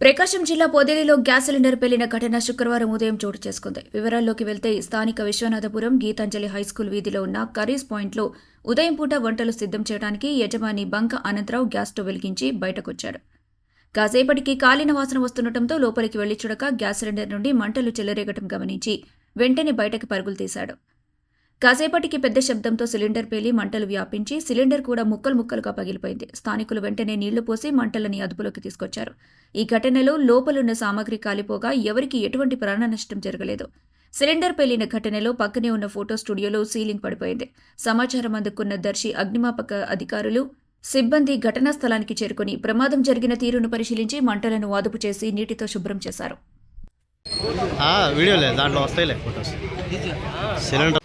ప్రకాశం జిల్లా పొదిలిలో gas cylinder పేలిన ఘటన శుక్రవారం ఉదయం చోటు చేసుకుంది. వివరాల్లోకి వెళ్తే స్థానిక విశ్వనాథపురం గీతాంజలి హైస్కూల్ వీధిలో ఉన్న కర్రీస్ పాయింట్లో ఉదయం పూట వంటలు సిద్ధం చేయడానికి యజమాని బంక అనంతరావు గ్యాస్ స్టవ్ వెలిగించి బయటకొచ్చాడు కాసేపటికి కాలిన వాసన వస్తుండటంతో లోపలికి వెళ్ళి చూడక గ్యాస్ సిలిండర్ నుండి మంటలు చెలరేగటం గమనించి వెంటనే బయటకు పరుగులు తీశాడు. కాసేపటికి పెద్ద శబ్దంతో సిలిండర్ పేలి మంటలు వ్యాపించి సిలిండర్ కూడా ముక్కలు ముక్కలుగా పగిలిపోయింది. స్థానికులు వెంటనే నీళ్ళు పోసి మంటలని అదుపులోకి తీసుకొచ్చారు. ఈ ఘటనలో లోపలున్న సామాగ్రి కాలిపోగా ఎవరికీ ఎటువంటి ప్రాణ నష్టం జరగలేదు. సిలిండర్ పేలిన ఘటనలో పక్కనే ఉన్న ఫోటో స్టూడియోలో సీలింగ్ పడిపోయింది. సమాచారం అందుకున్న దర్శి అగ్నిమాపక అధికారులు సిబ్బంది ఘటనా స్థలానికి చేరుకుని ప్రమాదం జరిగిన తీరును పరిశీలించి మంటలను అదుపు చేసి నీటితో శుభ్రం చేశారు. వీడియోలే దాంట్లో వస్తాయిలే ఫోటోస్. సిలిండర్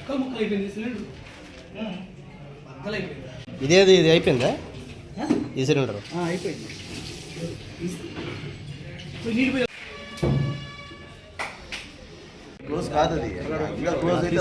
ముక్కలు ముక్కలు అయిపోయింది సిలిండర్. ముక్కలు అయిపోయింది. ఇదేది ఇది అయిపోయిందా? ఈ సిలిండర్. అయిపోయింది. క్లోజ్ కాదు అది. ఇంకా క్లోజ్ అయితే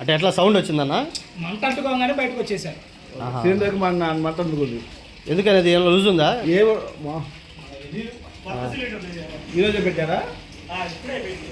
అంటే ఎట్లా సౌండ్ వచ్చిందన్నా? మంట అంటుకోగానే బయటకు వచ్చేసారు. మన అనమాట అందుకుంది ఎందుకని అది ఏమైనా లూజ్ ఉందా? ఏ ఈరోజే పెట్టారా?